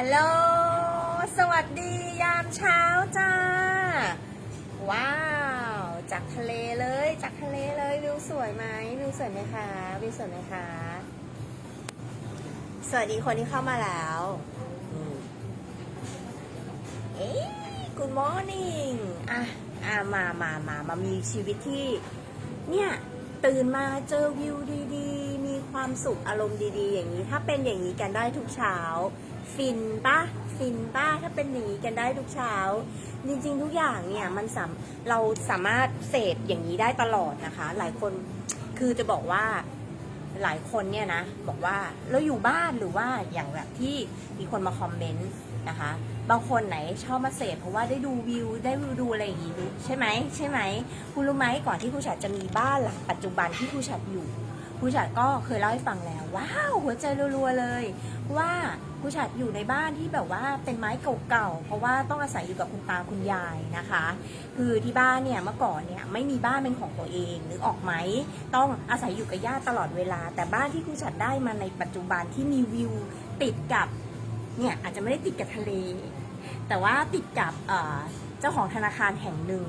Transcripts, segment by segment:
ฮัลโหล สวัสดียามเช้าจ้า ว้าว จากทะเลเลย จากทะเลเลยวิวสวยไหมวิวสวยไหมคะวิวสวยไหมคะ สวัสดีคนที่เข้ามาแล้วเอ๊ะ good morning อะ อะ มามามามามีชีวิตที่ เนี่ยตื่นมาเจอวิวดีๆ มีความสุขอารมณ์ดีๆ อย่างนี้ ถ้าเป็นอย่างนี้กันได้ทุกเช้า ฟินปะฟินปะถ้าเป็นอย่างนี้กันได้ทุกเช้า จริงๆ ทุกอย่างเนี่ยมันสามเราสามารถเสพอย่างนี้ได้ตลอดนะคะ หลายคนคือจะบอกว่าหลายคนเนี่ยนะ บอกว่าเราอยู่บ้านหรือว่าอย่างแบบที่มีคนมาคอมเมนต์นะคะ บางคนไหนชอบมาเสพเพราะว่าได้ดูวิวได้ดูอะไรอย่างงี้ใช่ไหมใช่ไหมคุณรู้ไหมก่อนที่ครูฉัดจะมีบ้านหลังปัจจุบันที่ครูฉัดอยู่ครูฉัดก็เคยเล่าให้ฟังแล้วว้าวหัวใจรัวๆเลยว่า ครูฉัดอยู่ในบ้านที่แบบว่าเป็นไม้เก่าๆเพราะว่าต้องอาศัยอยู่กับคุณตาคุณยายนะคะ คือที่บ้านเนี่ยเมื่อก่อนเนี่ยไม่มีบ้านเป็นของตัวเองนึกออกไหมต้องอาศัยอยู่กับญาติตลอดเวลา แต่บ้านที่ครูฉัดได้มาในปัจจุบันที่มีวิวติดกับเนี่ยอาจจะไม่ได้ติดกับทะเล แต่ว่าติดกับเจ้าของธนาคารแห่งหนึ่ง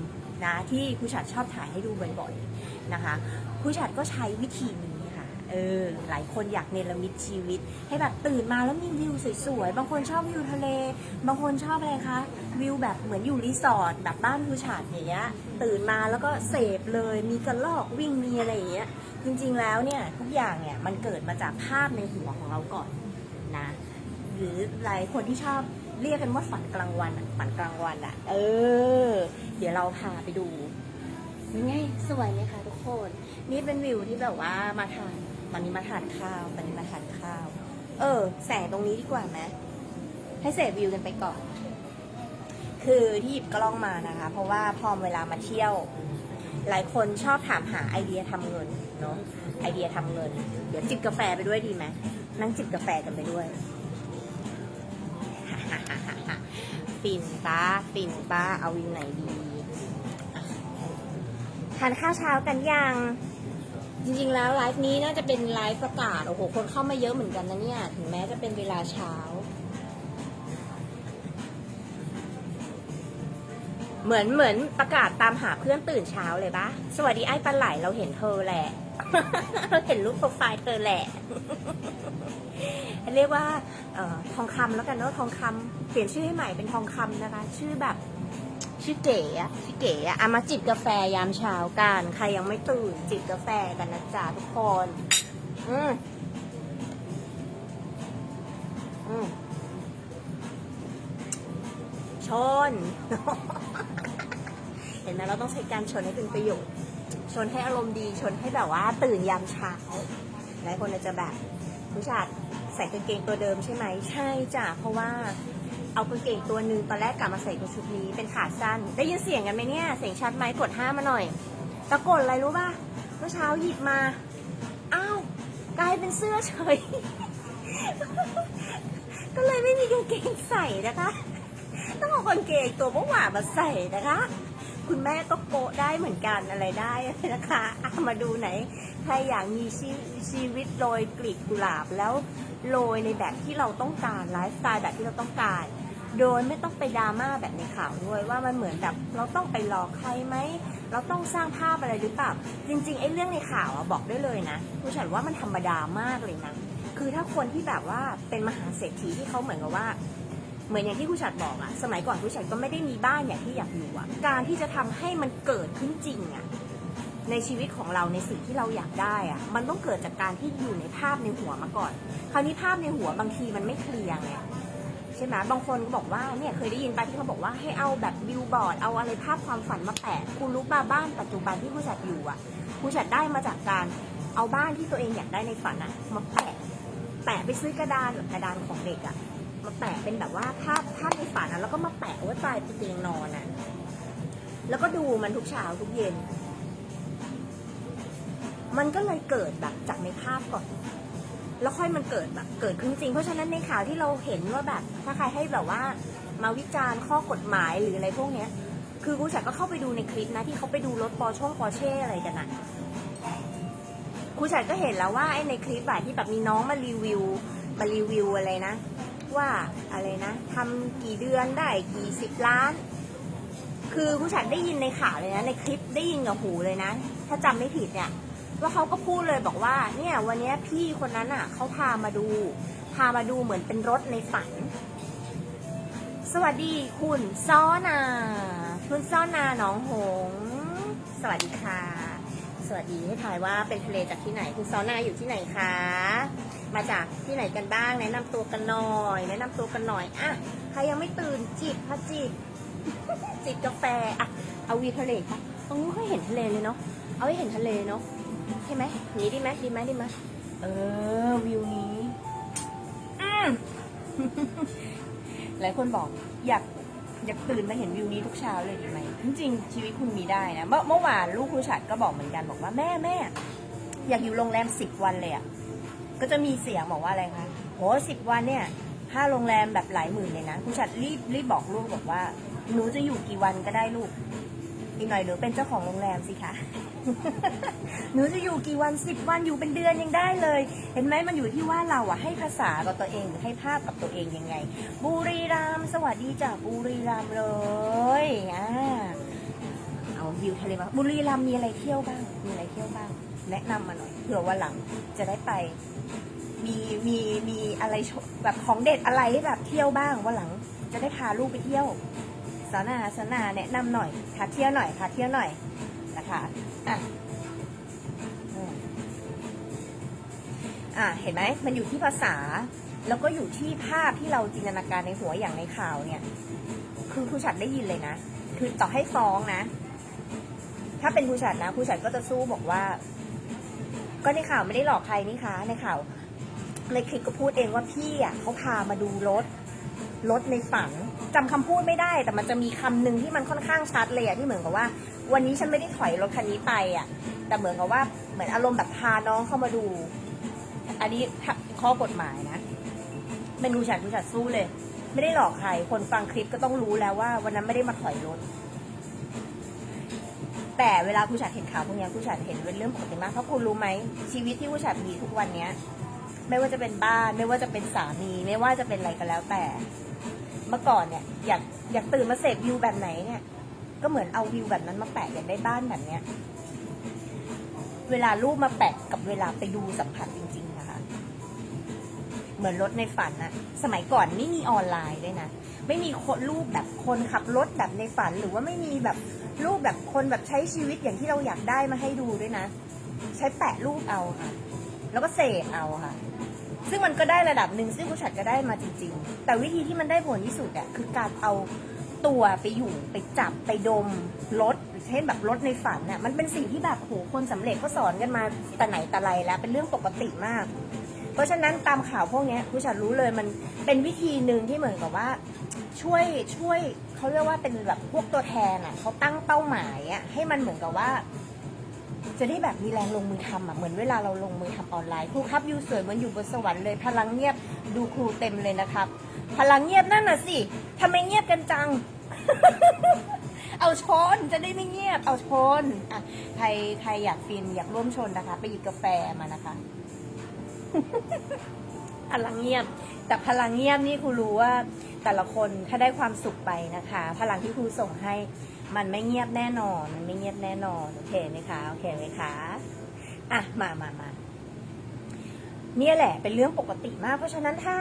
นะที่ครูฉัดชอบถ่ายให้ดูบ่อยๆนะคะครูฉัดก็ใช้วิธีนี้ เออหลายคนอยากเนรมิตชีวิต ให้แบบตื่นมาแล้วมีวิวสวยๆ บางคนชอบวิวทะเล บางคนชอบอะไรคะวิวแบบเหมือนอยู่รีสอร์ทแบบบ้านครูฉัดอย่างเงี้ยตื่นมาแล้วก็เสพเลยมีกระลอกวิ่งมีอะไรอย่างเงี้ยจริงๆแล้วเนี่ยทุกอย่างเนี่ยมันเกิดมาจากภาพในหัวของเราก่อนนะหรือหลายคนที่ชอบเรียกกันว่าฝันกลางวันอะฝันกลางวันอะเออ เดี๋ยวเราพาไปดูยังไงสวยไหมคะทุกคน นี่เป็นวิวที่แบบว่ามาทาน ตอนนี้มาทานข้าว ตอนนี้มาทานข้าว เออ แสงตรงนี้ดีกว่าไหมให้เสพวิวกันไปก่อน คือที่หยิบกล้องมานะคะ เพราะว่าพอเวลามาเที่ยว หลายคนชอบถามหาไอเดียทำเงินเนาะ ไอเดียทำเงิน เดี๋ยวจิบกาแฟไปด้วยดีไหมนั่งจิบกาแฟกันไปด้วย ฟินป้า ฟินป้า เอาวิวไหนดี ทานข้าวเช้ากันยัง จริงๆแล้วไลฟ์นี้น่าจะเป็นไลฟ์ประกาศโอ้โหคนเข้ามาเยอะเหมือนกันนะเนี่ย ถึงแม้จะเป็นเวลาเช้า เหมือนเหมือนประกาศตามหาเพื่อนตื่นเช้าเลยปะสวัสดีไอ้ปลาไหลเราเห็นเธอแหละ เราเห็นรูปโปรไฟล์เธอแหละ เรียกว่าออทองคำแล้วกันเนาะทองคำเปลี่ยนชื่อให้ใหม่เป็นทองคำนะคะ ชื่อแบบ ชื่อเก๋อะชื่อเก๋อะเอามาจิบกาแฟยามเช้ากันใครยังไม่ตื่นจิบกาแฟกันนะจ๊ะทุกคน อืมอืมชน เห็นไหมเราต้องใช้การชนให้เป็นประโยชน์ ชนให้อารมณ์ดีชนให้แบบว่า ตื่นยามเช้าหลายคนอาจจะแบบผู้ชายใส่กางเกงตัวเดิมใช่ไหม ใช่จ้ะเพราะว่า เอากางเกงตัวหนึ่งตอนแรกกลับมาใส่ตัวชุดนี้เป็นขาสั้น ได้ยินเสียงกันไหมเนี่ย เสียงชัดไหมกดห้ามาหน่อยตะโกนอะไรรู้ป่ะเมื่อเช้าหยิบมาอ้าวกลายเป็นเสื้อเฉย ก็เลยไม่มีกางเกงใส่นะคะ ต้องเอากางเกงตัวเมื่อวานมาใส่นะคะ คุณแม่ก็โกะได้เหมือนกันอะไรได้นะคะอะมาดูไหนใครอยากมีชีชีวิตโรยกลีบกุหลาบแล้วโรยในแบบที่เราต้องการไลฟ์สไตล์แบบที่เราต้องการ โดยไม่ต้องไปดราม่าแบบในข่าวด้วยว่ามันเหมือนแบบเราต้องไปหลอกใครไหม เราต้องสร้างภาพอะไรหรือเปล่า จริงๆไอ้เรื่องในข่าวอะบอกได้เลยนะผู้ฉันว่ามันธรรมดามากเลยนะ คือถ้าคนที่แบบว่าเป็นมหาเศรษฐีที่เขาเหมือนกับว่า เหมือนอย่างที่ผู้ชัดบอกอะสมัยก่อนผู้ชัดก็ไม่ได้มีบ้านอย่างที่อยากอยู่อะการที่จะทำให้มันเกิดขึ้นจริงอะในชีวิตของเราในสิ่งที่เราอยากได้อะมันต้องเกิดจากการที่อยู่ในภาพในหัวมาก่อน คราวนี้ภาพในหัวบางทีมันไม่เคลียร์ไง ใช่ไหมบางคนก็บอกว่าเนี่ยเคยได้ยินไปที่เขาบอกว่าให้เอาแบบบิลบอร์ดเอาอะไรภาพความฝันมาแปะคุณรู้ป่ะบ้านปัจจุบันที่ผู้ชัดอยู่อะผู้ชัดได้มาจากการเอาบ้านที่ตัวเองอยากได้ในฝันอะมาแปะแปะไปซื้อกระดานแบบกระดานของเด็กอะมาแปะเป็นแบบว่าภาพภาพในฝันอะแล้วก็มาแปะไว้ปลายเตียงนอนอะแล้วก็ดูมันทุกเช้าทุกเย็น มันก็เลยเกิดแบบจากในภาพก่อน แล้วค่อยมันเกิดแบบเกิดขึ้นจริง เพราะฉะนั้นในข่าวที่เราเห็นว่าแบบถ้าใครให้แบบว่ามาวิจารณ์ข้อกฎหมายหรืออะไรพวกเนี้ย คือกูฉันก็เข้าไปดูในคลิปนะที่เขาไปดูรถปอช่องปอเช่อะไรกันอะครูฉันก็เห็นแล้วว่าไอ้ในคลิปอะที่แบบมีน้องมารีวิว มารีวิวอะไรนะ ว่าอะไรนะทำกี่เดือนได้กี่สิบล้าน คือผู้ชัดได้ยินในข่าวเลยนะ ในคลิปได้ยินกับหูเลยนะ ถ้าจำไม่ผิดเนี่ย ว่าเขาก็พูดเลยบอกว่า เนี่ย วันนี้พี่คนนั้นอะเขาพามาดู พามาดูเหมือนเป็นรถในฝัน สวัสดีคุณซ้อนา คุณซ้อนาหนองหง สวัสดีค่ะ สวัสดีให้ทายว่าเป็นทะเลจากที่ไหน คุณซ้อนาอยู่ที่ไหนคะ มาจากที่ไหนกันบ้าง แนะนำตัวกันหน่อย แนะนำตัวกันหน่อยอะใครยังไม่ตื่นจิบพระจิบจิบกาแฟอะเอาวิวทะเลค่ะตรงนู้นก็เห็นทะเลเลยเนาะ เอาให้เห็นทะเลเนาะ ใช่ไหมนี้ดีไหมดีไหมดีไหมเออวิวนี้อืมหลายคนบอกอยากอยากตื่นมาเห็นวิวนี้ทุกเช้าเลยดีไหมจริงๆชีวิตคุณมีได้นะ เมื่อเมื่อวานลูกครูฉัดก็บอกเหมือนกันบอกว่าแม่แม่อยากอยู่โรงแรมสิบวันเลยอะก็จะมีเสียงบอกว่าอะไรคะโหสิบวันเนี่ยค่าโรงแรมแบบหลายหมื่นเลยนะครูฉัดรีบรีบบอกลูกบอกว่าหนูจะอยู่กี่วันก็ได้ลูก อีกหน่อยหนูเป็นเจ้าของโรงแรมสิคะ หนูจะอยู่กี่วันสิบวันอยู่เป็นเดือนยังได้เลย เห็นไหมมันอยู่ที่ว่าเราอะให้ภาษากับตัวเองหรือให้ภาพกับตัวเองยังไง บุรีรัมย์สวัสดีจากบุรีรัมย์เลยอ่าเอาวิวทะเลมาบุรีรัมย์มีอะไรเที่ยวบ้าง มีอะไรเที่ยวบ้าง แนะนำมาหน่อยเผื่อวันหลังจะได้ไป มีมีมีอะไรโชว์แบบของเด็ดอะไรให้แบบเที่ยวบ้างวันหลัง จะได้พาลูกไปเที่ยว สานาสานาแนะนำหน่อยพาเที่ยวหน่อยพาเที่ยวหน่อยนะคะอะอะเห็นไหมมันอยู่ที่ภาษา แล้วก็อยู่ที่ภาพที่เราจินตนาการในหัวอย่างในข่าวเนี่ย คือครูฉัดได้ยินเลยนะ คือต่อให้ฟ้องนะ ถ้าเป็นครูฉัดนะครูฉัดก็จะสู้บอกว่า ก็ในข่าวไม่ได้หลอกใครนี่คะในข่าวในคลิปก็พูดเองว่าพี่อะเขาพามาดูรถรถในฝัน จำคำพูดไม่ได้ แต่มันจะมีคำหนึ่งที่มันค่อนข้างชัดเลยอะที่เหมือนกับว่า วันนี้ฉันไม่ได้ถอยรถคันนี้ไปอะแต่เหมือนกับว่าเหมือนอารมณ์แบบพาน้องเข้ามาดู อันนี้ข้อกฎหมายนะเป็นดูฉัดดูฉัดสู้เลย ไม่ได้หลอกใคร คนฟังคลิปก็ต้องรู้แล้วว่า วันนั้นไม่ได้มาถอยรถแต่เวลาผู้ชัดเห็นข่าวพวกนี้ผู้ชัดเห็นเป็นเรื่องปกติมากเพราะคุณรู้ไหมชีวิตที่ผู้ชัดมีทุกวันเนี้ย ไม่ว่าจะเป็นบ้าน ไม่ว่าจะเป็นสามี ไม่ว่าจะเป็นอะไรก็แล้วแต่ เมื่อก่อนเนี่ยอยากอยากตื่นมาเสพวิวแบบไหนเนี่ย ก็เหมือนเอาวิวแบบนั้นมาแปะอยากได้บ้านแบบเนี้ย เวลารูปมาแปะกับเวลาไปดูสัมผัสจริงๆนะคะ เหมือนรถในฝันอะสมัยก่อนไม่มีออนไลน์ด้วยนะ ไม่มีคนรูปแบบคนขับรถแบบในฝัน หรือว่าไม่มีแบบรูปแบบคนแบบใช้ชีวิตอย่างที่เราอยากได้มาให้ดูด้วยนะ ใช้แปะรูปเอาค่ะ แล้วก็เสกเอาค่ะ ซึ่งมันก็ได้ระดับหนึ่งซึ่งผู้ชัดก็ได้มาจริง ๆ แต่วิธีที่มันได้ผลที่สุดอะคือการเอาตัวไปอยู่ไปจับไปดมรถเช่นแบบรถในฝันน่ะมันเป็นสิ่งที่แบบโหคนสำเร็จก็สอนกันมาแต่ไหนแต่ไรแล้วเป็นเรื่องปกติมาก เพราะฉะนั้นตามข่าวพวกนี้ยผู้ชัดรู้เลยมันเป็นวิธีหนึ่งที่เหมือนกับว่าช่วยช่วยเขาเรียกว่าเป็นแบบพวกตัวแทนอะเขาตั้งเป้าหมายอะให้มันเหมือนกับว่า จะได้แบบมีแรงลงมือทำอะเหมือนเวลาเราลงมือทำออนไลน์ครูครับยูสวยเหมือนอยู่บนสวรรค์เลย พลังเงียบดูครูเต็มเลยนะครับ พลังเงียบนั่นน่ะสิทำไมเงียบกันจัง เอาชนจะได้ไม่เงียบ เอาชนอะใครใครอยากฟินอยากร่วมชนนะคะ ไปหยิบกาแฟมานะคะ พลังเงียบ แต่พลังเงียบนี่ครูรู้ว่า แต่ละคนถ้าได้ความสุขไปนะคะ พลังที่ครูส่งให้ มันไม่เงียบแน่นอน มันไม่เงียบแน่นอน โอเคไหมคะ โอเคไหมคะ อะ มามามาเนี่ยแหละ เป็นเรื่องปกติมาก เพราะฉะนั้นถ้า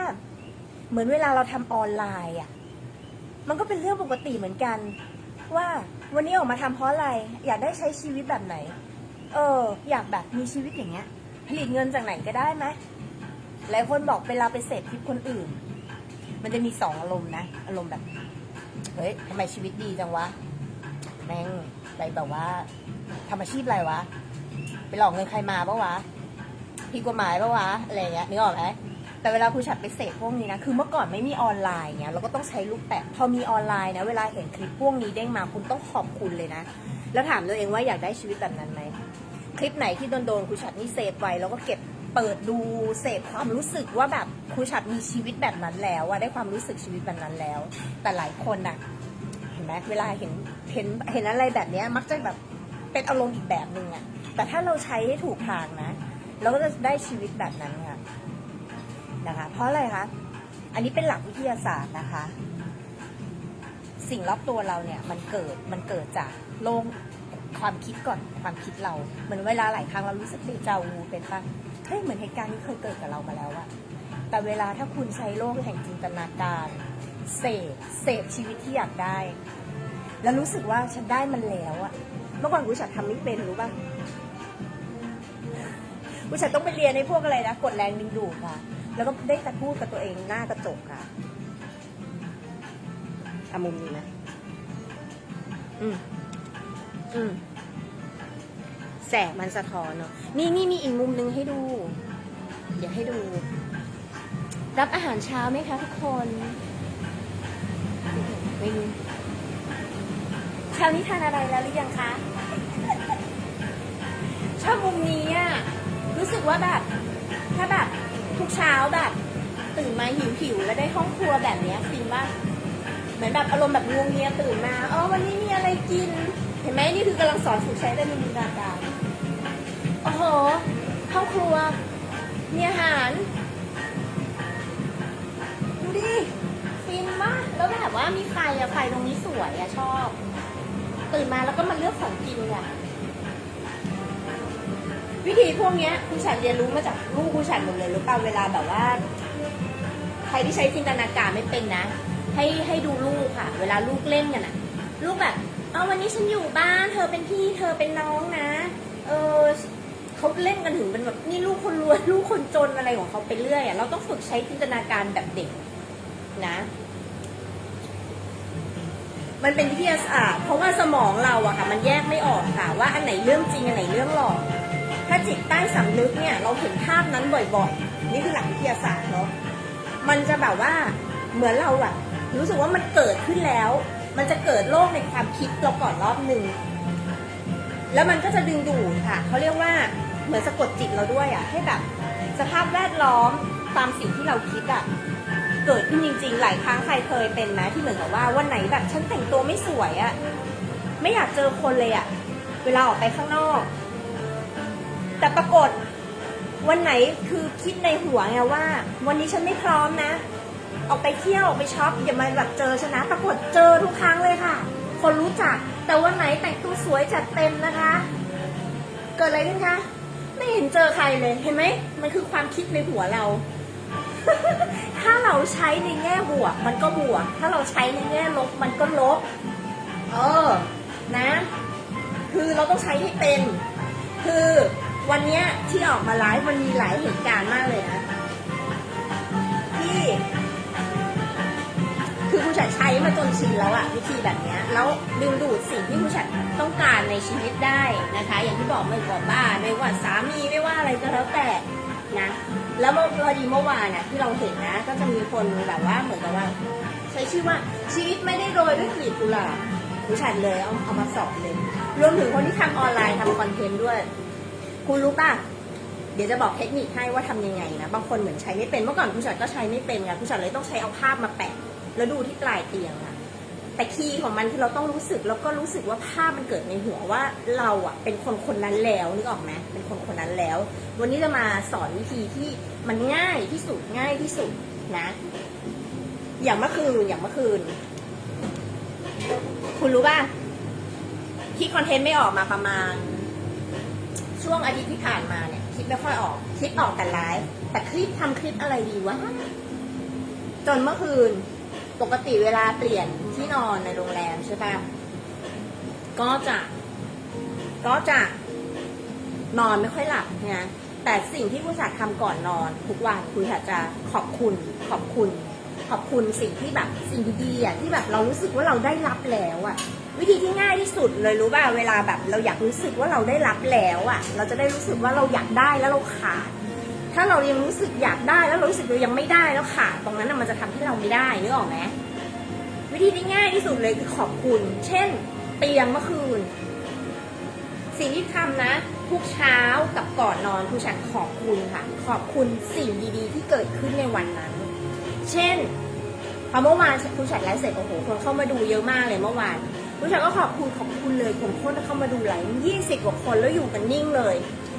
เหมือนเวลาเราทำออนไลน์อะ มันก็เป็นเรื่องปกติเหมือนกัน ว่าวันนี้ออกมาทำเพราะอะไร อยากได้ใช้ชีวิตแบบไหน เออ อยากแบบมีชีวิตอย่างเงี้ย ผลิตเงินจากไหนก็ได้ไหมหลายคนบอกเวลาไปเสพคลิปคนอื่น มันจะมีสองอารมณ์นะ อารมณ์แบบ เฮ้ยทำไมชีวิตดีจังวะ แม่งไปแบบว่าทำอาชีพอะไรวะ ไปหลอกเงินใครมาปะวะผิดกฎหมายปะวะอะไรเงี้ยนึกออกไหมแต่เวลาครูฉัดไปเสพพวกนี้นะคือเมื่อก่อนไม่มีออนไลน์เงี้ยเราก็ต้องใช้ลูกแปะพอมีออนไลน์นะเวลาเห็นคลิปพวกนี้เด้งมาคุณต้องขอบคุณเลยนะ แล้วถามตัวเองว่าอยากได้ชีวิตแบบนั้นไหมคลิปไหนที่โดนโดนครูฉัดนี่เซฟไว้แล้วก็เก็บเปิดดูเสพความรู้สึกว่าแบบครูฉัดมีชีวิตแบบนั้นแล้วอะได้ความรู้สึกชีวิตแบบนั้นแล้ว แต่หลายคนอะ ไหมเวลาเห็นเห็นเห็นอะไรแบบนี้มักจะแบบเป็นอารมณ์อีกแบบหนึ่งอะแต่ถ้าเราใช้ให้ถูกทางนะเราก็จะได้ชีวิตแบบนั้นค่ะนะคะ เพราะอะไรคะอันนี้เป็นหลักวิทยาศาสตร์นะคะ สิ่งรอบตัวเราเนี่ยมันเกิดมันเกิดจากโลกความคิดก่อนความคิดเรา เหมือนเวลาหลายครั้งเรารู้สึกเดจาวูเป็นปะเฮ้ยเหมือนเหตุการณ์นี้เคยเกิดกับเรามาแล้วอะแต่เวลาถ้าคุณใช้โลกแห่งจินตนาการเสพเสพชีวิตที่อยากได้ แล้วรู้สึกว่าฉันได้มันแล้วอะเมื่อก่อนกูฉันทำไม่เป็นรู้ปะกูฉันต้องไปเรียนในพวกอะไรนะกดแรงดึงดูดค่ะ แล้วก็ได้แต่พูดกับตัวเองหน้ากระจกค่ะอามุมนี้นะอืมอืมแสงมันสะท้อนเนาะนี่นี่มีอีกมุมหนึ่งให้ดู เดี๋ยวให้ดู รับอาหารเช้าไหมคะทุกคน ไม่รู้ เช้านี้ทานอะไรแล้วหรือยังคะ ชอบมุมนี้อะ รู้สึกว่าแบบ ถ้าแบบทุกเช้าแบบ ตื่นมาหิวหิวๆแล้วได้ห้องครัวแบบเนี้ยฟินบ้างเหมือนแบบอารมณ์แบบงวงเงียตื่นมาเออวันนี้มีอะไรกิน เห็นไหมนี่คือกำลังสอนฝึกใช้ได้ในมือการการโอ้โหห้องครัว มีอาหารดูดิฟินมากแล้วแบบว่ามีไฟอะไฟตรงนี้สวยอะชอบ ตื่นมาแล้วก็มาเลือกของกินอะวิธีพวกเนี้ยคุณฉันเรียนรู้มาจากลูกคุณฉันหมดเลยรู้ป่ะเวลาแบบว่า ใครที่ใช้จินตนาการไม่เป็นนะ ให้ให้ดูลูกค่ะ เวลาลูกเล่นกันอะลูกแบบเอาวันนี้ฉันอยู่บ้าน เธอเป็นพี่เธอเป็นน้องนะ เออเขาเล่นกันถึงเป็นแบบนี่ลูกคนรวยลูกคนจนอะไรของเขาไปเรื่อยอะเราต้องฝึกใช้จินตนาการแบบเด็กนะ มันเป็นวิทยาศาสตร์เพราะว่าสมองเราอะค่ะ มันแยกไม่ออกค่ะว่าอันไหนเรื่องจริงอันไหนเรื่องหลอก ถ้าจิตใต้สำนึกเนี่ยเราเห็นภาพนั้นบ่อยๆ นี่คือหลักวิทยาศาสตร์เนาะมันจะแบบว่าเหมือนเราอะรู้สึกว่ามันเกิดขึ้นแล้ว มันจะเกิดโลกในความคิดเราก่อนรอบหนึ่งแล้วมันก็จะดึงดูดค่ะเขาเรียกว่าเหมือนสะกดจิตเราด้วยอะให้แบบสภาพแวดล้อมตามสิ่งที่เราคิดอะ เกิดขึ้นจริง ๆ หลายครั้งใครเคยเป็นไหมที่เหมือนกับว่าวันไหนแบบฉันแต่งตัวไม่สวยอะไม่อยากเจอคนเลยอะเวลาออกไปข้างนอก แต่ปรากฏวันไหนคือคิดในหัวไงว่า วันนี้ฉันไม่พร้อมนะ ออกไปเที่ยวออกไปช็อปอย่ามาแบบเจอฉันนะปรากฏเจอทุกครั้งเลยค่ะ คนรู้จัก แต่วันไหนแต่งตัวสวยจัดเต็มนะคะ เกิดอะไรขึ้นคะไม่เห็นเจอใครเลยเห็นไหมมันคือความคิดในหัวเรา ถ้าเราใช้ในแง่บวก มันก็บวก ถ้าเราใช้ในแง่ลบมันก็ลบ เออ นะ คือเราต้องใช้ให้เป็น คือวันนี้ที่ออกมาไลฟ์มันมีหลายเหตุการณ์มากเลยนะที่คือคุณฉันใช้มาจนชินแล้วอะวิธีแบบนี้แล้วดึงดูดสิ่งที่คุณฉันต้องการในชีวิตได้นะคะ อย่างที่บอกไม่ว่าบ้าไม่ว่าสามีไม่ว่าอะไรก็แล้วแต่ นะ แล้วเมื่อพอดีเมื่อวานน่ะที่เราเห็นนะ ก็จะมีคนแบบว่าเหมือนกับว่า ใช้ชื่อว่าชีวิตไม่ได้โรยด้วยกลีบกุหลาบคุณฉันเลยเอาเอามาสอนเลย รวมถึงคนที่ทำออนไลน์ทำคอนเทนต์ด้วย คุณรู้ป่ะเดี๋ยวจะบอกเทคนิคให้ว่าทำยังไงนะบางคนเหมือนใช้ไม่เป็นเมื่อก่อนคุณฉันก็ใช้ไม่เป็นไงคุณฉันเลยต้องใช้เอาภาพมาแปะ แล้วดูที่ปลายเตียงอะ แต่คีย์ของมันคือเราต้องรู้สึกแล้วก็รู้สึกว่าภาพมันเกิดในหัวว่าเราอะเป็นคนคนนั้นแล้วนึกออกไหมเป็นคนคนนั้นแล้ว วันนี้จะมาสอนวิธีที่มันง่ายที่สุดง่ายที่สุดนะ อย่างเมื่อคืนอย่างเมื่อคืน คุณรู้ป่ะที่คอนเทนต์ไม่ออกมาประมาณ ช่วงอาทิตย์ที่ผ่านมาเนี่ยคิดไม่ค่อยออกคิดออกแต่ไลฟ์แต่คลิปทำคลิปอะไรดีวะจนเมื่อคืน ปกติเวลาเปลี่ยนที่นอนในโรงแรมใช่ปะก็จะ ก็จะนอนไม่ค่อยหลับนะแต่สิ่งที่คุณชัดทำก่อนนอนทุกวันคุณชัดจะขอบคุณ ขอบคุณ ขอบคุณสิ่งที่แบบสิ่งดีๆอะที่แบบเรารู้สึกว่าเราได้รับแล้วอะ วิธีที่ง่ายที่สุดเลยรู้ป่ะเวลาแบบ เราอยากรู้สึกว่าเราได้รับแล้วอะ เราจะได้รู้สึกว่าเราอยากได้แล้วเราขาด ถ้าเรายังรู้สึกอยากได้แล้วเรารู้สึกเรายังไม่ได้แล้วขาดตรงนั้นนะมันจะทำให้เราไม่ได้นึกออกไหมวิธีที่ง่ายที่สุดเลยคือขอบคุณ เช่น เตียงเมื่อคืน สิ่งที่ทำนะ ทุกเช้ากับก่อนนอนคุณฉันขอบคุณค่ะ ขอบคุณสิ่งดีๆ ที่เกิดขึ้นในวันนั้น เช่นพอเมื่อวานคุณฉันไลฟ์เสร็จโอ้โหคนเข้ามาดูเยอะมากเลยเมื่อวานคุณฉันก็ขอบคุณขอบคุณเลยผมคนเข้ามาดูไลฟ์ยี่สิบกว่าคนแล้วอยู่กันนิ่งเลย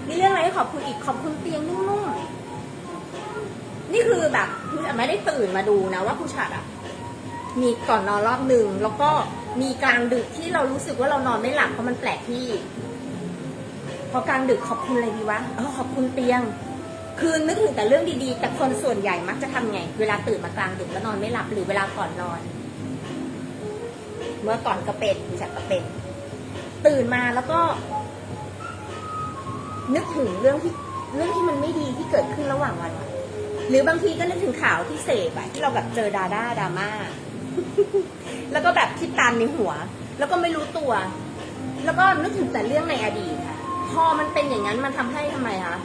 มีเรื่องอะไรให้ขอบคุณอีกขอบคุณเตียงนุ่มๆ นี่คือแบบผู้ชัดไม่ได้ตื่นมาดูนะว่าผู้ชัดอะมีก่อนนอนรอบหนึ่งแล้วก็มีกลางดึกที่เรารู้สึกว่าเรานอนไม่หลับเพราะมันแปลกที่ พอกลางดึกขอบคุณอะไรดีวะเออขอบคุณเตียง คือนึกถึงแต่เรื่องดีๆ แต่คนส่วนใหญ่มักจะทำไง เวลาตื่นมากลางดึกแล้วนอนไม่หลับหรือเวลาก่อนนอน เมื่อก่อนก็เป็นผู้ชัดก็เป็น ตื่นมาแล้วก็ นึกถึงเรื่องที่เรื่องที่มันไม่ดีที่เกิดขึ้นระหว่างวัน หรือบางทีก็นึกถึงข่าวที่เสพอะที่เราแบบเจอดาด้าดราม่า แล้วก็แบบคิดตามในหัว แล้วก็ไม่รู้ตัว แล้วก็นึกถึงแต่เรื่องในอดีตค่ะพอมันเป็นอย่างนั้นมันทำให้ทำไมคะ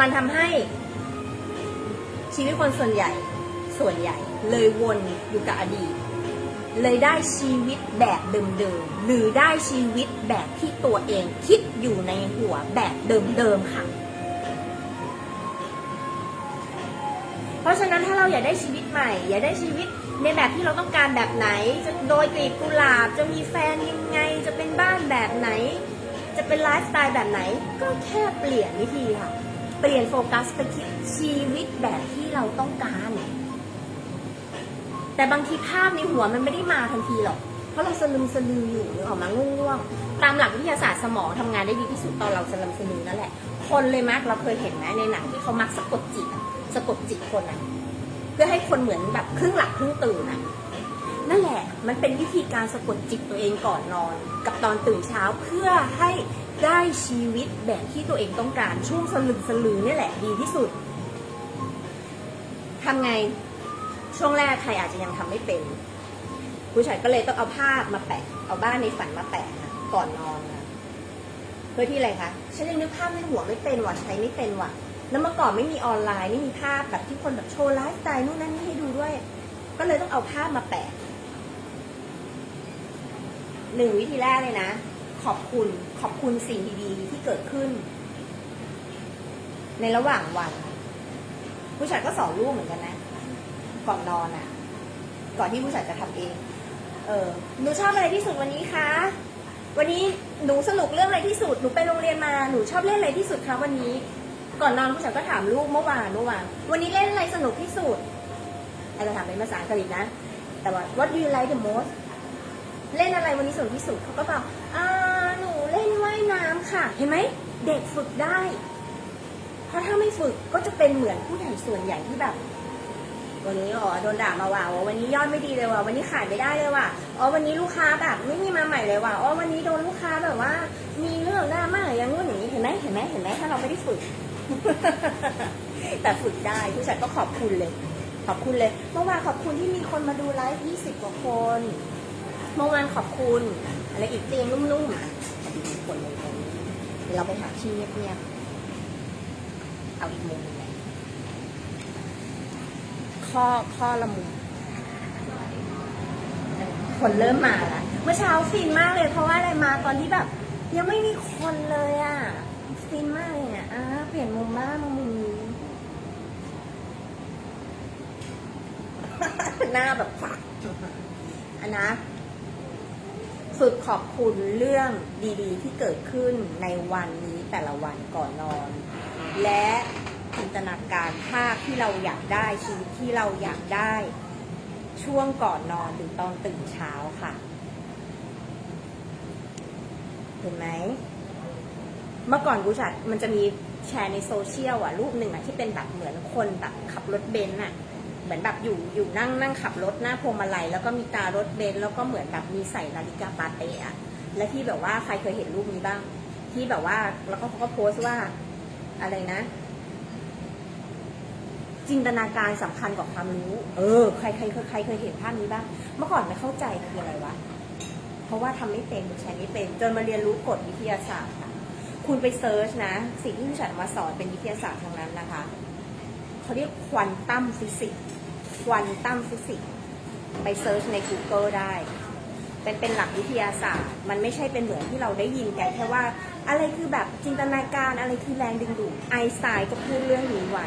มันทำให้ ชีวิตคนส่วนใหญ่ส่วนใหญ่ เลยวนอยู่กับอดีตเลยได้ชีวิตแบบเดิมๆ หรือได้ชีวิตแบบที่ตัวเองคิด อยู่ในหัวแบบเดิมๆค่ะ เพราะฉะนั้นถ้าเราอยากได้ชีวิตใหม่ อยากได้ชีวิตในแบบที่เราต้องการแบบไหน จะโดยกลีบกุหลาบ จะมีแฟนยังไง จะเป็นบ้านแบบไหน จะเป็นไลฟ์สไตล์แบบไหน ก็แค่เปลี่ยนวิธีค่ะ เปลี่ยนโฟกัสไปคิดชีวิตแบบที่เราต้องการ แต่บางทีภาพในหัวมันไม่ได้มาทันทีหรอก เพราะเราสลึมสลืออยู่นึกออกมาง่วงๆ ตามหลักวิทยาศาสตร์สมองทำงานได้ดีที่สุดตอนเราสลึมสลือนั่นแหละ คนเลยมักเราเคยเห็นไหมในหนังที่เขามักสะกดจิตสะกดจิตคนอะเพื่อให้คนเหมือนแบบครึ่งหลับครึ่งตื่นอะนั่นแหละมันเป็นวิธีการสะกดจิตตัวเองก่อนนอน กับตอนตื่นเช้าเพื่อให้ได้ชีวิตแบบที่ตัวเองต้องการช่วงสลึมสลือนี่แหละดีที่สุดทำไงช่วงแรกใครอาจจะยังทำไม่เป็น ผู้ชายก็เลยต้องเอาภาพมาแปะ เอาบ้านในฝันมาแปะ ก่อนนอนนะเพื่อที่อะไรคะฉันยังนึกภาพในหัวไม่เป็นว่ะใช้ไม่เป็นว่ะ แล้วเมื่อก่อนไม่มีออนไลน์ไม่มีภาพแบบที่คนแบบโชว์ไลฟ์สไตล์นู่นนั่นนี่ให้ดูด้วย ก็เลยต้องเอาภาพมาแปะหนึ่งวิธีแรกเลยนะ ขอบคุณขอบคุณสิ่งดีๆที่เกิดขึ้น ในระหว่างวันผู้ชายก็สอนลูกเหมือนกันนะ ก่อนนอนอะ ก่อนที่ผู้ชายจะทำเอง เออหนูชอบอะไรที่สุดวันนี้คะ วันนี้หนูสนุกเรื่องอะไรที่สุด หนูไปโรงเรียนมา หนูชอบเล่นอะไรที่สุดคะวันนี้ ก่อนนอนผู้ชายก็ถามลูกเมื่อวานเมื่อวาน วันนี้เล่นอะไรสนุกที่สุดอาจจะถามเป็นภาษาอังกฤษนะ แต่ว่า what do you like the most เล่นอะไรวันนี้สนุกที่สุดเขาก็บอกอ่าหนูเล่นว่ายน้ำค่ะ เห็นไหม เด็กฝึกได้ เพราะถ้าไม่ฝึกก็จะเป็นเหมือนผู้ใหญ่ส่วนใหญ่ที่แบบ วันนี้อ๋อโดนด่ามาว่ะวันนี้ยอดไม่ดีเลยว่ะวันนี้ขายไม่ได้เลยว่ะอ๋อวันนี้ลูกค้าแบบไม่มีมาใหม่เลยว่ะอ๋อวันนี้โดนลูกค้าแบบว่า มีเรื่องดราม่าอย่างงู้นอย่างนี้เห็นไหมเห็นไหมเห็นไหมถ้าเราไม่ได้ฝึก แต่ฝึกได้ผู้ชายก็ขอบคุณเลย ขอบคุณเลยเมื่อวานขอบคุณที่มีคนมาดูไลฟ์20กว่าคนเมื่อวานขอบคุณอะไรอีกเตียงนุ่มๆคนเลยเราไปหาที่เงียบๆเอาอีกมุมนึง ข้อข้อละมุมเออคนเริ่มมาแล้วเมื่อเช้าฟินมากเลยเพราะว่าอะไรมาตอนที่แบบ ยังไม่มีคนเลยอะฟินมากเลยเนี่ยอะเปลี่ยนมุมบ้างมามุมนี้หน้าแบบอันนะฝึกขอบคุณเรื่องดี ๆ ที่เกิดขึ้นในวันนี้แต่ละวันก่อนนอน และ จินตนาการภาพที่เราอยากได้ชีวิตที่เราอยากได้ช่วงก่อนนอนหรือตอนตื่นเช้าค่ะ เห็นไหม เมื่อก่อนกูชัดมันจะมีแชร์ในโซเชียลอะ รูปหนึ่งอะที่เป็นแบบเหมือนคนแบบขับรถเบนซ์อะ เหมือนแบบอยู่อยู่นั่งนั่งขับรถหน้าพวงมาลัยแล้วก็มีตารถเบนซ์แล้วก็เหมือนแบบมีใส่นาฬิกาปาเตะอะและที่แบบว่าใครเคยเห็นรูปนี้บ้าง ที่แบบว่าแล้วก็เขาก็โพสต์ว่าอะไรนะ จินตนาการสำคัญกว่าความรู้ เออ ใครใครใครใครเคยเห็นภาพนี้บ้าง เมื่อก่อนไม่เข้าใจคืออะไรวะ เพราะว่าทำไม่เป็นใช้ไม่เป็น จนมาเรียนรู้กฎวิทยาศาสตร์ค่ะ คุณไปเซิร์ชนะ สิ่งที่ผู้ฉันมาสอนเป็นวิทยาศาสตร์ทั้งนั้นนะคะ เขาเรียกควอนตัมฟิสิกส์ ควอนตัมฟิสิกส์ ไปเซิร์ชใน Google ได้เป็นเป็นหลักวิทยาศาสตร์ มันไม่ใช่เป็นเหมือนที่เราได้ยินกันแค่ว่า อะไรคือแบบจินตนาการอะไรคือแรงดึงดูดไอน์สไตน์ก็พูดเรื่องนี้ไว้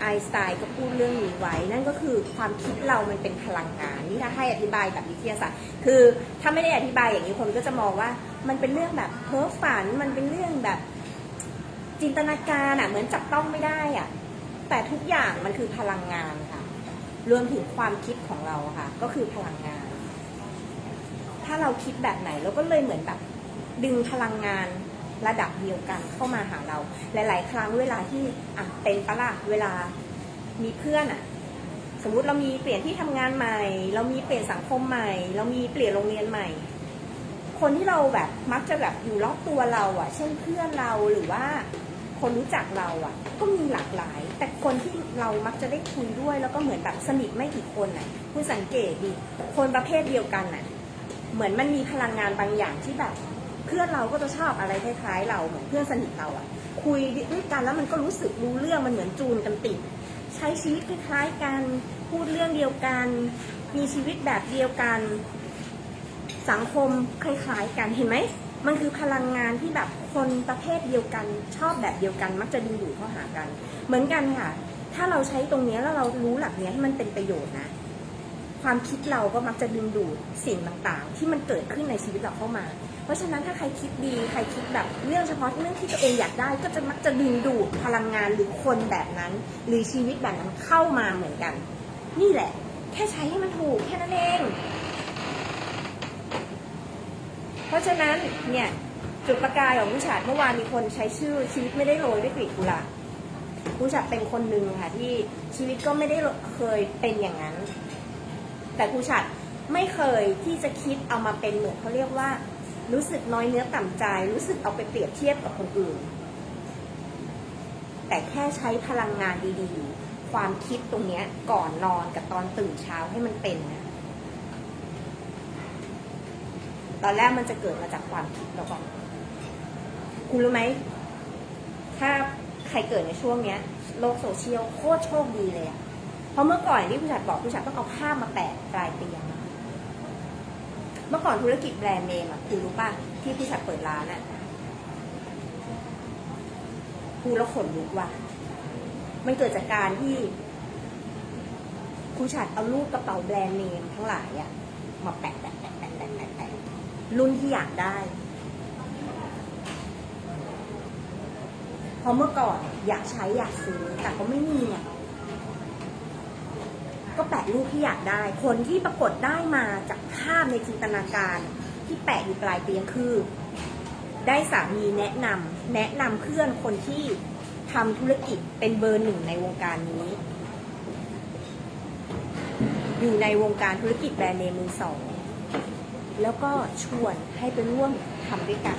ไอสไตน์ก็พูดเรื่องนี้ไว้ นั่นก็คือความคิดเรามันเป็นพลังงาน นี่ถ้าให้อธิบายแบบวิทยาศาสตร์ คือถ้าไม่ได้อธิบายอย่างนี้คนก็จะมองว่ามันเป็นเรื่องแบบเพ้อฝัน มันเป็นเรื่องแบบจินตนาการอะ เหมือนจับต้องไม่ได้อะ แต่ทุกอย่างมันคือพลังงานค่ะ รวมถึงความคิดของเราค่ะ ก็คือพลังงาน ถ้าเราคิดแบบไหนเราก็เลยเหมือนแบบดึงพลังงาน ระดับเดียวกันเข้ามาหาเรา หลาย ๆ ครั้งเวลาที่อะเป็นปะล่ะเวลามีเพื่อนอะสมมุติเรามีเปลี่ยนที่ทำงานใหม่ เรามีเปลี่ยนสังคมใหม่ เรามีเปลี่ยนโรงเรียนใหม่ คนที่เราแบบมักจะแบบอยู่รอบตัวเราอะ เช่นเพื่อนเราหรือว่าคนรู้จักเราอะ ก็มีหลากหลาย แต่คนที่เรามักจะได้คุยด้วย แล้วก็เหมือนแบบสนิทไม่กี่คนน่ะคุณสังเกตดิคนประเภทเดียวกันน่ะ เหมือนมันมีพลังงานบางอย่างที่แบบ เพื่อนเราก็จะชอบอะไรคล้ายๆ เราเหมือนเพื่อนสนิทเราอะคุยด้วยกันแล้วมันก็รู้สึกรู้เรื่องมันเหมือนจูนกันติด ใช้ชีวิตคล้ายๆกันพูดเรื่องเดียวกัน มีชีวิตแบบเดียวกัน สังคมคล้ายๆกันเห็นไหมมันคือพลังงานที่แบบคนประเภทเดียวกันชอบแบบเดียวกัน มักจะดึงดูดเข้าหากัน เหมือนกันค่ะ ถ้าเราใช้ตรงนี้แล้วเรารู้หลักเนี้ยให้มันเป็นประโยชน์นะ ความคิดเราก็มักจะดึงดูดสิ่งต่างๆ ที่มันเกิดขึ้นในชีวิตเราเข้ามา เพราะฉะนั้นถ้าใครคิดดีใครคิดแบบเรื่องเฉพาะเรื่องที่ตัวเองอยากได้ ก็จะมักจะดึงดูดพลังงานหรือคนแบบนั้น หรือชีวิตแบบนั้นเข้ามาเหมือนกัน นี่แหละ แค่ใช้ให้มันถูกแค่นั้นเอง เพราะฉะนั้นเนี่ยจุดประกายของผู้ชาดเมื่อวานมีคนใช้ชื่อชีวิตไม่ได้โรยด้วยกลีบกุหลาบผู้ชาดเป็นคนหนึ่งค่ะที่ชีวิตก็ไม่ได้เคยเป็นอย่างนั้น แต่ผู้ชาดไม่เคยที่จะคิดเอามาเป็นเหมือนเขาเรียกว่า รู้สึกน้อยเนื้อต่ำใจ รู้สึกเอาไปเปรียบเทียบกับคนอื่น แต่แค่ใช้พลังงานดีๆ ความคิดตรงเนี้ยก่อนนอนกับตอนตื่นเช้าให้มันเป็นนะตอนแรกมันจะเกิดมาจากความคิดเราก่อนคุณรู้ไหม ถ้าใครเกิดในช่วงเนี้ย โลกโซเชียลโคตรโชคดีเลยอะ ราะเมื่อก่อนที่ผู้จัดบอกผู้จัดต้องเอาผ้ามาแปะปลายเตียงเมื่อก่อนธุรกิจแบรนด์เนมอะคุณรู้ป่ะที่ผู้จัดเปิดร้านอะคุณแล้วขนลุกว่ะมันเกิดจากการที่ครูฉัดเอารูปกระเป๋าแบรนด์เนมทั้งหลายอะมาแปะแปะแปะแปะแปะแปะแปะรุ่นที่อยากได้เพราะเมื่อก่อนอยากใช้อยากซื้อแต่ก็ไม่มีเนี่ย ก็แปะรูปที่อยากได้ คนที่ปรากฏได้มาจากภาพในจินตนาการที่แปะอยู่ปลายเตียงคือ ได้สามีแนะนำแนะนำเพื่อนคนที่ทำธุรกิจเป็นเบอร์หนึ่งในวงการนี้ อยู่ในวงการธุรกิจแบรนด์เนมมือสองแล้วก็ชวนให้ไปร่วมทำด้วยกัน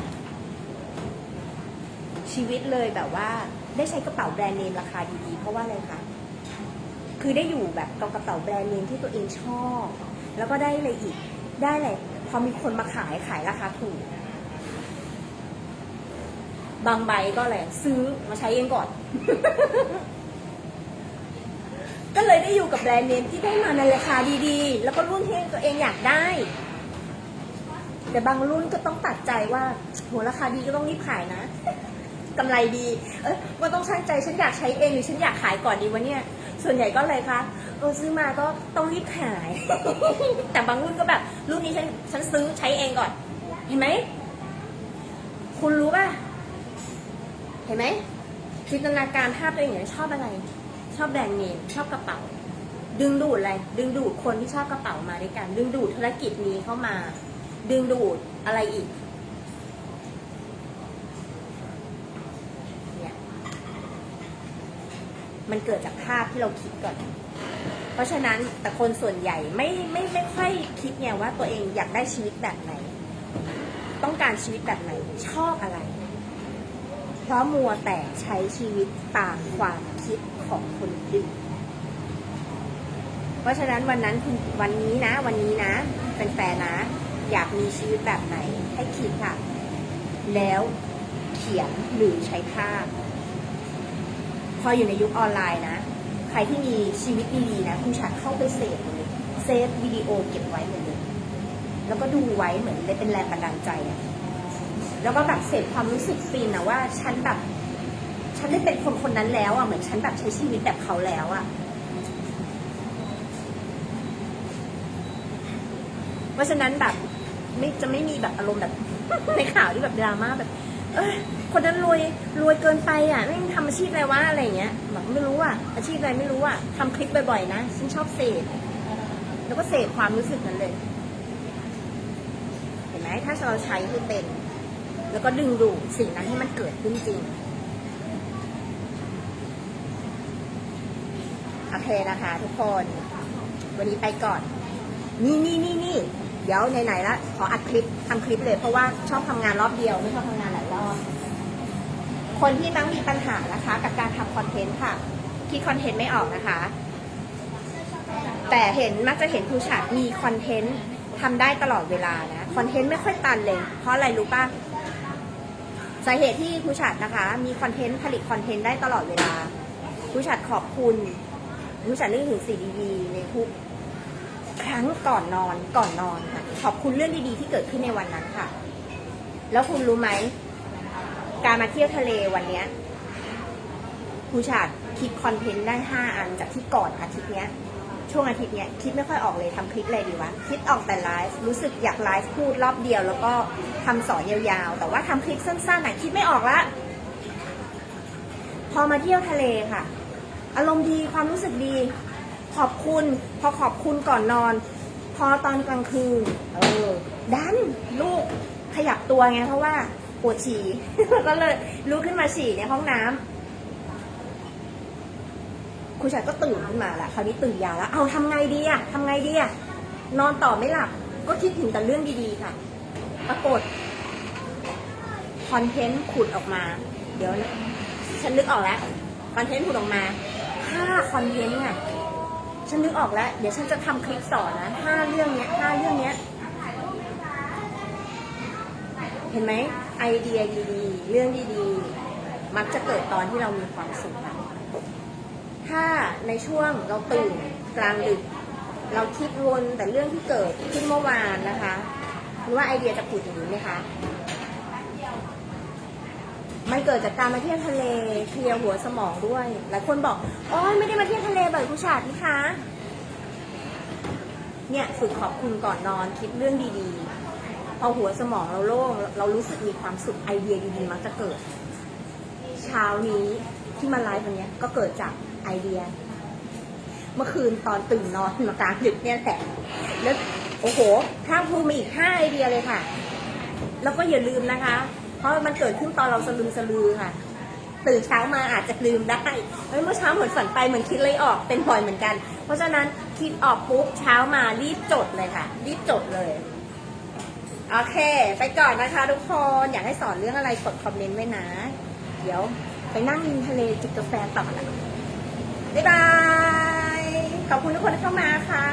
ชีวิตเลยแบบว่าได้ใช้กระเป๋าแบรนด์เนมราคาดีๆ เพราะว่าอะไรคะ คือได้อยู่แบบกับกระเป๋าแบรนด์เนมที่ตัวเองชอบ แล้วก็ได้อะไรอีก ได้อะไรพอมีคนมาขายขายราคาถูก บางใบก็อะไรซื้อมาใช้เองก่อน ก็เลยได้อยู่กับแบรนด์เนมที่ได้มาในราคาดีๆ แล้วก็รุ่นที่ตัวเองอยากได้ แต่บางรุ่นก็ต้องตัดใจว่าโหราคาดีก็ต้องรีบขายนะกำไรดี เอ้ยว่าต้องช่างใจฉันอยากใช้เองหรือฉันอยากขายก่อนดีวะเนี่ย ส่วนใหญ่ก็เลยคะเออซื้อมาก็ต้องรีบขาย แต่บางรุ่นก็แบบ รุ่นนี้ฉันฉันซื้อใช้เองก่อน เห็นไหม คุณรู้ป่ะ เห็นไหมจินตนาการภาพตัวเองอย่างชอบอะไร ชอบแบรนด์เนมชอบกระเป๋า ดึงดูดอะไร ดึงดูดคนที่ชอบกระเป๋ามาด้วยกัน ดึงดูดธุรกิจนี้เข้ามา ดึงดูดอะไรอีก เนี่ย มันเกิดจากภาพที่เราคิดก่อน เพราะฉะนั้นแต่คนส่วนใหญ่ไม่ไม่ไม่ค่อยคิดไงว่าตัวเองอยากได้ชีวิตแบบไหน ต้องการชีวิตแบบไหนชอบอะไร เพราะมัวแต่ใช้ชีวิตตามความคิดของคนอื่นเพราะฉะนั้นวันนั้นคุณวันนี้นะ วันนี้นะ เป็นแฟนนะ อยากมีชีวิตแบบไหนให้คิดค่ะ แล้วเขียนหรือใช้ภาพ พออยู่ในยุคออนไลน์นะ ใครที่มีชีวิตดีๆนะ คุณชัดเข้าไปเซฟหมดเลยเซฟวิดีโอเก็บไว้เหมือนเลยแล้วก็ดูไว้เหมือนเลยเป็นแรงบันดาลใจอะแล้วก็แบบเสพความรู้สึกฟินนะว่าฉันแบบ ฉันได้เป็นคนคนนั้นแล้วอะเหมือนฉันแบบใช้ชีวิตแบบเขาแล้วอะเพราะฉะนั้นแบบไม่จะไม่มีแบบอารมณ์แบบในข่าวที่แบบดราม่าแบบ อเอ้ยคนนั้นรวยรวยเกินไปอะไม่ทำอาชีพอะไรวะอะไรอย่างเงี้ยแบบไม่รู้อะอาชีพอะไรไม่รู้อะทำคลิปบ่อยๆนะฉันชอบเสพแล้วก็เสพความรู้สึกนั้นเลย เห็นไหมถ้าเราใช้คือเป็น แล้วก็ดึงดูดสิ่งนั้นให้มันเกิดขึ้นจริงโอเคนะคะ ทุกคน วันนี้ไปก่อน นี่นี่นี่นี่ ดี๋ยวไหนๆและขออัดคลิปทำคลิปเลย เพราะว่าชอบทำงานรอบเดียวไม่ชอบทำงานหลายรอบ คนที่ตั้งมีปัญหานะคะ กับการทำคอนเทนต์ค่ะ คิดคอนเทนต์ไม่ออกนะคะ แต่เห็นมักจะเห็นครูฉาดมีคอนเทนต์ทำได้ตลอดเวลานะคอนเทนต์ไม่ค่อยตันเลย เพราะอะไรรู้ป่ะสาเหตุที่ครูฉาดนะคะ มีคอนเทนต์ผลิตคอนเทนต์ได้ตลอดเวลาครูฉาดขอบคุณครูฉาดนึกถึงสิ่งดีๆในทุก ครั้งก่อนนอนก่อนนอนค่ะ ขอบคุณเรื่องดีๆ ที่เกิดขึ้นในวันนั้นค่ะ แล้วคุณรู้ไหม การมาเที่ยวทะเลวันเนี้ยครูฉาดคิดคอนเทนต์ได้ห้าอันจากที่ก่อนอาทิตย์เนี้ย ช่วงอาทิตย์เนี้ยคิดไม่ค่อยออกเลยทำคลิปอะไรดีวะ คิดออกแต่ไลฟ์รู้สึกอยากไลฟ์พูดรอบเดียว แล้วก็ทำสอนยาวๆ แต่ว่าทำคลิปสั้นๆหน่ะคิดไม่ออกละพอมาเที่ยวทะเลค่ะ อารมณ์ดีความรู้สึกดี ขอบคุณ พอขอบคุณก่อนนอน พอตอนกลางคืน เออ ดันลูกขยับตัวไงเพราะว่าปวดฉี่ ก็เลยลุกขึ้นมาฉี่ในห้องน้ำครูชายก็ตื่นขึ้นมาละคราวนี้ตื่นยาแล้ว เอาทำไงดีอะทำไงดีอะนอนต่อไม่หลับ ก็คิดถึงแต่เรื่องดีๆค่ะ ปรากฏคอนเทนต์ขุดออกมา เดี๋ยวนะฉันนึกออกแล้วคอนเทนต์ขุดออกมาห้าคอนเทนต์ค่ะ ฉันนึกออกแล้ว เดี๋ยวฉันจะทำคลิปสอนนะห้าเรื่องเนี้ยห้าเรื่องเนี้ย เห็นไหมไอเดียดีๆ เรื่องดีๆ มักจะเกิดตอนที่เรามีความสุขค่ะถ้าในช่วงเราตื่นกลางดึก เราคิดวนแต่เรื่องที่เกิดขึ้นเมื่อวานนะคะหรือว่าไอเดียจะผุดอย่างนี้ไหมคะ มันเกิดจากการมาเที่ยวทะเลเคลียร์หัวสมองด้วย หลายคนบอกโอ้ยไม่ได้มาเที่ยวทะเลบ่อยผู้ชาตินะคะ เนี่ยฝึกขอบคุณก่อนนอนคิดเรื่องดีๆเอหัวสมองเราโล่งเรารู้สึกมีความสุขไอเดียดีๆมักจะเกิด เช้านี้ที่มาไลฟ์วันนี้ก็เกิดจากไอเดีย เมื่อคืนตอนตื่นนอนมากลางดึกเนี่ยแหละแล้วโอ้โหข้ามพูมาอีกห้าไอเดียเลยค่ะ แล้วก็อย่าลืมนะคะ เพราะมันเกิดขึ้นตอนเราสลืมสลือค่ะตื่นเช้ามาอาจจะลืมได้เฮ้ยเมื่อเช้าเหมือนฝันไปเหมือนคิดเลยออกเป็นบ่อยเหมือนกัน เพราะฉะนั้นคิดออกปุ๊บเช้ามารีบจดเลยค่ะ รีบจดเลย โอเค ไปก่อนนะคะทุกคนอยากให้สอนเรื่องอะไรกดคอมเมนต์ไว้นะ เดี๋ยวไปนั่งริมทะเลจิบกาแฟต่อละบ๊ายบาย ขอบคุณทุกคนที่เข้ามาค่ะ